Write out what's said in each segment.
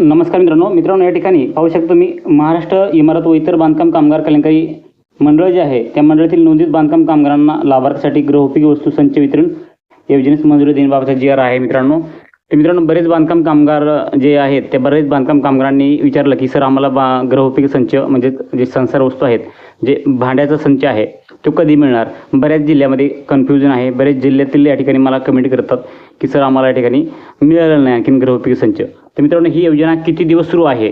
नमस्कार मित्रांनो. मित्रांनो या ठिकाणी पाहू शकतो तुम्ही महाराष्ट्र इमारत व इतर बांधकाम कामगार कल्याणकारी मंडळ जे आहे त्या मंडळातील नोंदीत बांधकाम कामगारांना लाभार्थीसाठी गृहोपयोगी वस्तू संच वितरण योजनेस मंजुरी देण्याबाबतचा जी आर आहे मित्रांनो. तर मित्रांनो बरेच बांधकाम कामगार जे आहेत ते बरेच बांधकाम कामगारांनी विचारलं की सर आम्हाला बा गृहोपयोगी संच म्हणजे जे संसार वस्तू आहेत जे भांड्याचा संच आहे तो कधी मिळणार? बऱ्याच जिल्ह्यामध्ये कन्फ्युजन आहे. बरेच जिल्ह्यातील या ठिकाणी मला कमेंट करतात की सर आम्हाला या ठिकाणी मिळालेलं नाही आणखीन गृहोपयोगी संच. तर मित्रांनो ही योजना किती दिवस सुरू आहे?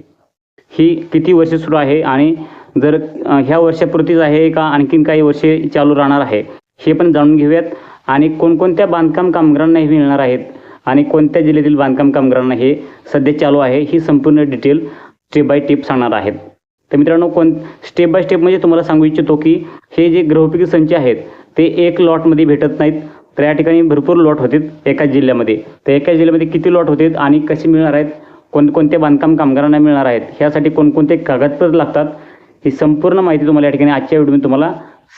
ही किती वर्ष सुरू आहे? आणि जर ह्या वर्षापुरतीच आहे का? आणखीन काही वर्षे चालू राहणार आहे? हे पण जाणून घेऊयात. आणि कोणकोणत्या बांधकाम कामगारांना हे मिळणार आहेत? आणि कोणत्या जिल्ह्यातील बांधकाम कामगारांना हे सध्या चालू आहे? ही संपूर्ण डिटेल स्टेप बाय स्टेप सांगणार आहेत. तर मित्रांनो कोण स्टेप बाय स्टेप म्हणजे तुम्हाला सांगू इच्छितो की हे जे गृहोपयोगी संच आहेत ते एक लॉटमध्ये भेटत नाहीत. तर या ठिकाणी भरपूर लॉट होते एकाच जिल्ह्यामध्ये. तर एकाच जिल्ह्यामध्ये किती लॉट होते आणि कसे मिळणार आहेत कोणकोणते बांधकाम कामगारांना मिळणार आहेत ह्यासाठी कोणकोणते कागदपत्र लागतात ही संपूर्ण माहिती तुम्हाला या ठिकाणी आजच्या व्हिडिओमध्ये तुम्हाला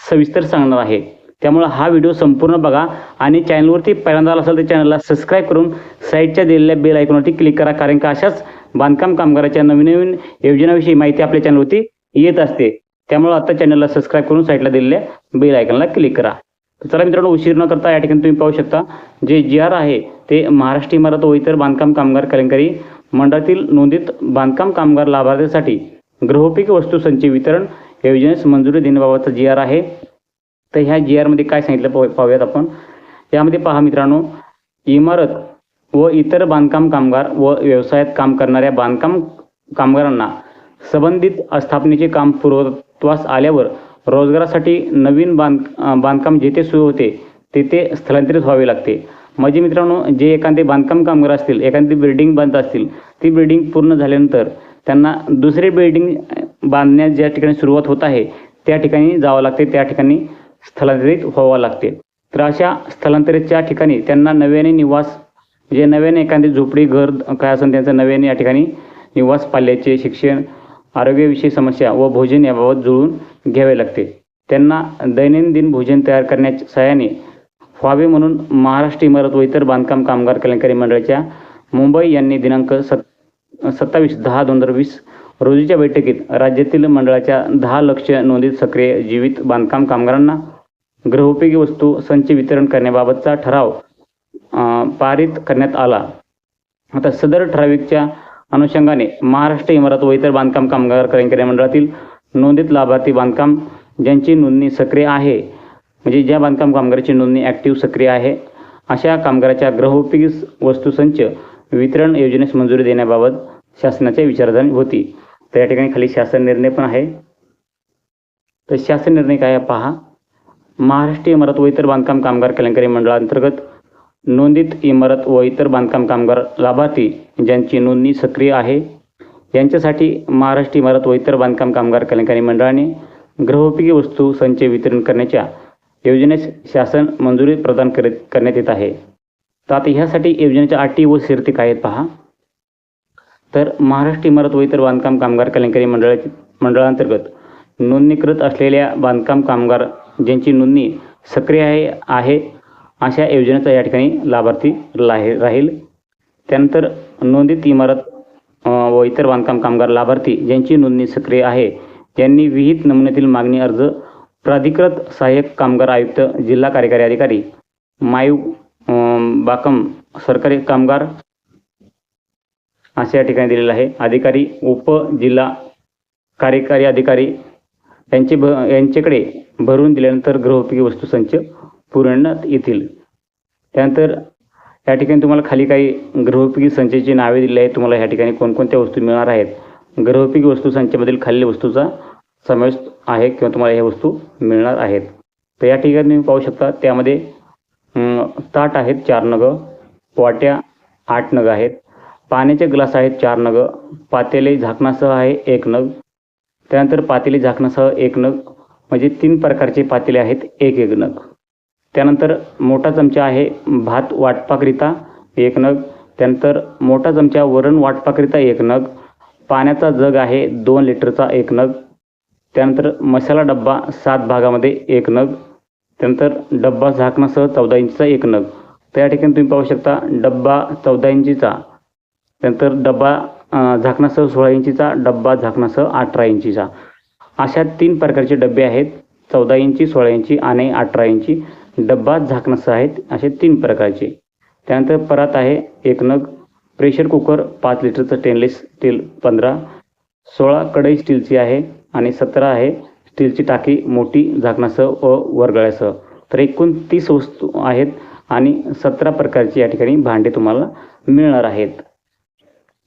सविस्तर सांगणार आहे. त्यामुळं हा व्हिडिओ संपूर्ण बघा आणि चॅनलवरती पहिल्यांदा असाल असेल तर चॅनलला सबस्क्राईब करून साईडच्या दिलेल्या बेल आयकॉनवरती क्लिक करा कारण का अशाच बांधकाम कामगाराच्या नवीन नवीन योजनाविषयी माहिती आपल्या चॅनलवरती येत असते. त्यामुळं आता चॅनलला सबस्क्राईब करून साईडला दिलेल्या बेल आयकनला क्लिक करा. चला मित्रांनो उशीर न करता या ठिकाणी तुम्ही पाहू शकता जे जी आर आहे ते महाराष्ट्र इमारत व इतर बांधकाम कामगार कलंकारी मंडळातील नोंदीत बांधकाम कामगार लाभार्थ्यांसाठी गृहोपयोगी वस्तू संच वितरण योजनेस मंजुरी देण्याबाबतचा जी आर आहे. तर ह्या जी आरमध्ये काय सांगितलं पाहूयात आपण. यामध्ये पहा मित्रांनो इमारत व इतर बांधकाम कामगार व व्यवसायात काम करणाऱ्या बांधकाम कामगारांना संबंधित आस्थापनेचे काम पूर्वत्वास आल्यावर रोजगारासाठी नवीन बांध बांधकाम जेथे सुरू होते तेथे स्थलांतरित व्हावे लागते. म्हणजे मित्रांनो जे एखादे बांधकाम कामगार असतील एखादी बिल्डिंग बांधत असतील ती बिल्डिंग पूर्ण झाल्यानंतर त्यांना दुसरी बिल्डिंग बांधण्यास ज्या ठिकाणी सुरुवात होत आहे त्या ठिकाणी जावं लागते त्या ठिकाणी स्थलांतरित व्हावं लागते. तर अशा स्थलांतरितच्या ठिकाणी त्यांना नव्याने निवास जे नव्याने एखादी झोपडी घर काय असेल त्यांचं नव्याने या ठिकाणी निवास पाल्याचे शिक्षण आरोग्यविषयी समस्या व भोजन याबाबत जुळून घ्यावे लागते. त्यांना दैनंदिन भोजन तयार करण्याच्या सहाय्याने व्हावे म्हणून महाराष्ट्र इमारत व इतर बांधकाम कामगार कल्याणकारी मंडळाच्या मुंबई यांनी दिनांक सत् सत्तावीस दहा दोन हजार वीस रोजीच्या बैठकीत राज्यातील मंडळाच्या दहा लक्ष नोंदित सक्रिय जीवित बांधकाम कामगारांना गृहोपयोगी वस्तू संच वितरण करण्याबाबतचा ठराव पारित करण्यात आला. आता सदर ठराविकच्या अनुषंगाने महाराष्ट्र इमारत व इतर बांधकाम कामगार कर्मचारी मंडळातील नोंदित लाभार्थी बांधकाम ज्यांची नोंदणी सक्रिय आहे म्हणजे ज्या बांधकाम कामगाराची नोंदणी ॲक्टिव्ह सक्रिय आहे अशा कामगाराच्या गृहोपयोगी वस्तूसंच वितरण योजनेस मंजुरी देण्याबाबत शासनाच्या विचारधारणा होती. तर या ठिकाणी खाली शासन निर्णय पण आहे. तर शासन निर्णय काय पहा. महाराष्ट्र इमारत व इतर बांधकाम कामगार कल्याणकारी मंडळाअंतर्गत नोंदित इमारत व इतर बांधकाम कामगार लाभार्थी ज्यांची नोंदणी सक्रिय आहे. यांच्यासाठी महाराष्ट्र इमारत व इतर बांधकाम कामगार कल्याणकारी मंडळाने गृहोपयोगी वस्तू संचय वितरण करण्याच्या योजनेस शासन मंजुरी प्रदान करीत करण्यात येत आहे. तर आता ह्यासाठी योजनेच्या अटी व शिर्ती काय आहेत पहा. तर महाराष्ट्र इमारत व इतर बांधकाम कामगार कल्याणकारी मंडळाची मंडळांतर्गत नोंदणीकृत असलेल्या बांधकाम कामगार ज्यांची नोंदणी सक्रिय आहे अशा योजनेचा या ठिकाणी लाभार्थी लाहे राहील. त्यानंतर नोंदित इमारत व इतर बांधकाम कामगार लाभार्थी ज्यांची नोंदणी सक्रिय आहे त्यांनी विहित नमुन्यातील मागणी अर्ज प्राधिकृत सहाय्यक कामगार आयुक्त जिल्हा कार्यकारी अधिकारी मायू बाकम सरकारी कामगार अशा या ठिकाणी दिलेलं आहे. अधिकारी उप जिल्हा कार्यकारी अधिकारी यांचे भ यांच्याकडे भरून दिल्यानंतर गृहोपयोगी वस्तू संच पुरवण्यात येतील त्यानंतर या ठिकाणी तुम्हाला खाली काही गृहोपयोगी संचाची नावे दिली आहेत. तुम्हाला या ठिकाणी कोणकोणत्या वस्तू मिळणार आहेत? गृहोपयोगी वस्तू संचामधील खालील वस्तूचा समावेश आहे किंवा तुम्हाला ह्या वस्तू मिळणार आहेत. तर या ठिकाणी तुम्ही पाहू शकता त्यामध्ये ताट आहेत चार नग वाट्या आठ नग आहेत. पाण्याचे ग्लास आहेत चार नग. पातेले झाकणासह आहे एक नग. त्यानंतर पातेले झाकणासह एक नग. म्हणजे तीन प्रकारचे पातेले आहेत एक एक नग. त्यानंतर मोठा चमचा आहे भात वाटपाकरिता एक नग. त्यानंतर मोठा चमचा वरण वाटपाकरिता एक नग. पाण्याचा जग आहे दोन लिटरचा एक नग. त्यानंतर मसाला डब्बा सात भागामध्ये एक नग. त्यानंतर डब्बा झाकणासह चौदा इंचचा एक नग. तर या ठिकाणी तुम्ही पाहू शकता डब्बा चौदा इंचीचा. त्यानंतर डब्बा झाकणासह सोळा इंचीचा डब्बा झाकणासह अठरा इंचीचा. अशा तीन प्रकारचे डबे आहेत. चौदा इंची सोळा इंची आणि अठरा इंची. डब्बा झाकणासह आहेत असे तीन प्रकारचे. त्यानंतर परात आहे एक नग प्रेशर कुकर पाच लिटरचं स्टेनलेस स्टील पंधरा सोळा कढई स्टीलची आहे आणि सतरा आहे स्टीलची टाकी मोठी झाकणासह व वरगळ्यासह. तर एकूण तीस वस्तू आहेत आणि सतरा प्रकारची या ठिकाणी भांडे तुम्हाला मिळणार आहेत.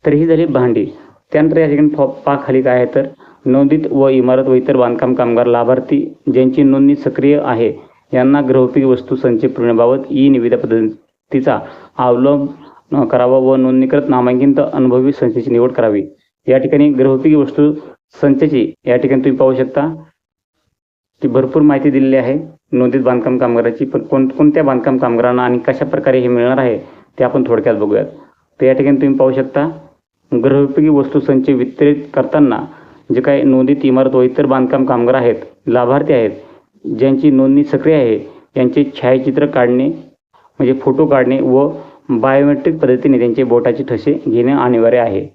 तर ही झाली भांडी. त्यानंतर या ठिकाणी फॉ पाखाली काय आहे तर नोंदीत व इमारत व इतर बांधकाम कामगार लाभार्थी ज्यांची नोंदणी सक्रिय आहे यांना गृहोपयोगी वस्तू संच पुरवण्याबाबत ई निविदा पद्धतीचा अवलंब करावा व नोंदणीकृत नामांकित अनुभवी संस्थेची निवड करावी. या ठिकाणी गृहोपयोगी वस्तू संचची या ठिकाणी तुम्ही पाहू शकता. ती भरपूर माहिती दिलेली आहे. नोंदीत बांधकाम कामगाराची पण कोण कोणत्या बांधकाम कामगारांना आणि कशा प्रकारे हे मिळणार आहे ते आपण थोडक्यात बघूयात. तर या ठिकाणी तुम्ही पाहू शकता गृहोपयोगी वस्तू संच वितरित करताना जे काही नोंदीत इमारत व इतर बांधकाम कामगार आहेत लाभार्थी आहेत ज्यांची नोंदणी सक्रिय आहे त्यांचे छायाचित्र काढणे म्हणजे फोटो काढणे व बायोमेट्रिक पद्धतीने त्यांचे बोटाचे ठसे घेणे अनिवार्य आहे.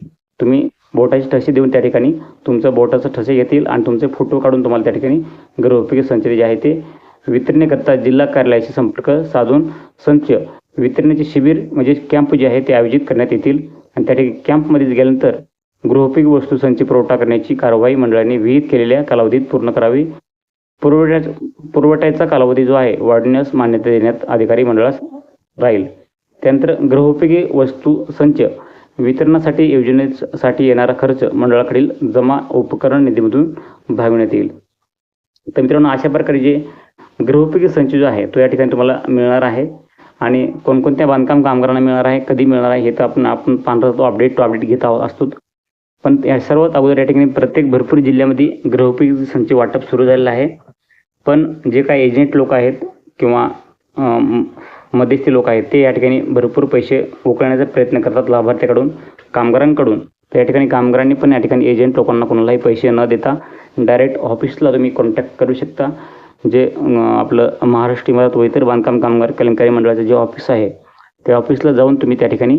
तुम्ही बोटाचे ठसे देऊन त्या ठिकाणी तुमचं बोटाचं ठसे घेतील आणि तुमचे फोटो काढून तुम्हाला त्या ठिकाणी गृहोपयोगी संच जे आहे ते वितरणेकरता जिल्हा कार्यालयाशी संपर्क साधून संच वितरणाचे शिबिर म्हणजे कॅम्प जे आहे ते आयोजित करण्यात येतील. आणि त्या ठिकाणी कॅम्पमध्ये गेल्यानंतर गृहोपयोगी वस्तू संच पुरवठा करण्याची कारवाई मंडळाने विहित केलेल्या कालावधीत पूर्ण करावी. पुरवठ्या पुरवठ्याचा कालावधी जो आहे वाढण्यास मान्यता देण्यात अधिकारी मंडळास राहील. त्यानंतर गृहोपयोगी वस्तू संच वितरणासाठी योजनेसाठी येणारा खर्च मंडळाकडील जमा उपकरण निधीमधून भागवण्यात येईल. तर मित्रांनो अशा प्रकारे जे गृहोपयोगी संच जो आहे तो या ठिकाणी तुम्हाला मिळणार आहे आणि कोणकोणत्या बांधकाम कामगारांना मिळणार आहे कधी मिळणार आहे हे तर आपण आपण पाहणार तो अपडेट टू अपडेट घेत आहोत असतो पण या सर्वात अगोदर या ठिकाणी प्रत्येक भरपूर जिल्ह्यामध्ये गृहोपयोगी संच वाटप सुरू झालेलं आहे. पण जे काही एजंट लोक आहेत किंवा मध्यस्थी लोक आहेत ते या ठिकाणी भरपूर पैसे उकळण्याचा प्रयत्न करतात लाभार्थ्याकडून कामगारांकडून. त्या ठिकाणी कामगारांनी पण या ठिकाणी एजंट लोकांना कोणालाही पैसे न देता डायरेक्ट ऑफिसला तुम्ही कॉन्टॅक्ट करू शकता. जे आपलं महाराष्ट्र इमारत व इतर बांधकाम कामगार कल्याणकारी मंडळाचं जे ऑफिस आहे त्या ऑफिसला जाऊन तुम्ही त्या ठिकाणी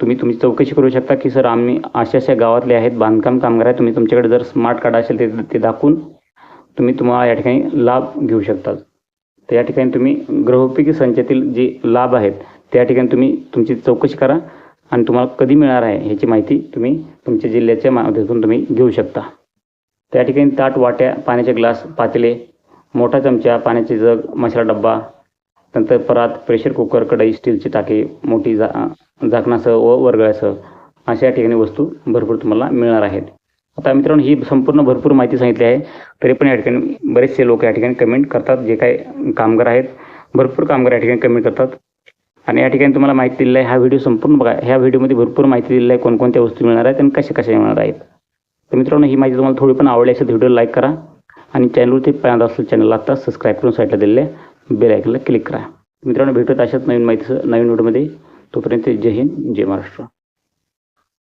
तुम्ही तुमची चौकशी करू शकता की सर आम्ही अशा अशा गावातले आहेत बांधकाम कामगार आहेत तुम्ही तुमच्याकडे जर स्मार्ट कार्ड असेल ते ते दाखवून तुम्ही तुम्हाला या ठिकाणी लाभ घेऊ शकतात. तर या ठिकाणी तुम्ही गृहोपयोगी संचातील जे लाभ आहेत त्या ठिकाणी तुम्ही तुमची चौकशी करा आणि तुम्हाला कधी मिळणार आहे ह्याची माहिती तुम्ही तुमच्या जिल्ह्याच्या माध्यमातून तुम्ही घेऊ शकता. त्या ठिकाणी ताट वाट्या पाण्याचे ग्लास पातेले मोठा चमचा पाण्याचे जग मसाला डब्बा नंतर परात प्रेशर कुकर कढई स्टीलची टाकी मोठी जा झाकणासह व वर्गळ्यासह अशा या ठिकाणी वस्तू भरपूर तुम्हाला मिळणार आहेत. आता मित्रांनो ही संपूर्ण भरपूर माहिती सांगितली आहे. तरी पण या ठिकाणी बरेचसे लोक या ठिकाणी कमेंट करतात. जे काही कामगार आहेत भरपूर कामगार या ठिकाणी कमेंट करतात. आणि या ठिकाणी तुम्हाला माहिती दिलेला आहे हा व्हिडिओ संपूर्ण बघा. ह्या व्हिडिओमध्ये भरपूर माहिती दिलेली आहे कोणकोणत्या वस्तू मिळणार आहेत आणि कशा कशा मिळणार आहेत. तर मित्रांनो ही माहिती तुम्हाला थोडी पण आवडली असेल व्हिडिओ लाईक करा. आणि चॅनलवरती पहिल्यांदा असेल चॅनलला आत्ता सबस्क्राईब करून साईडला दिलेल्या बेल आयकनला क्लिक करा. मित्रांनो भेटत अशाच नवीन माहितीचं नवीन व्हिडिओमध्ये. तोपर्यंत जय हिंद जय महाराष्ट्र.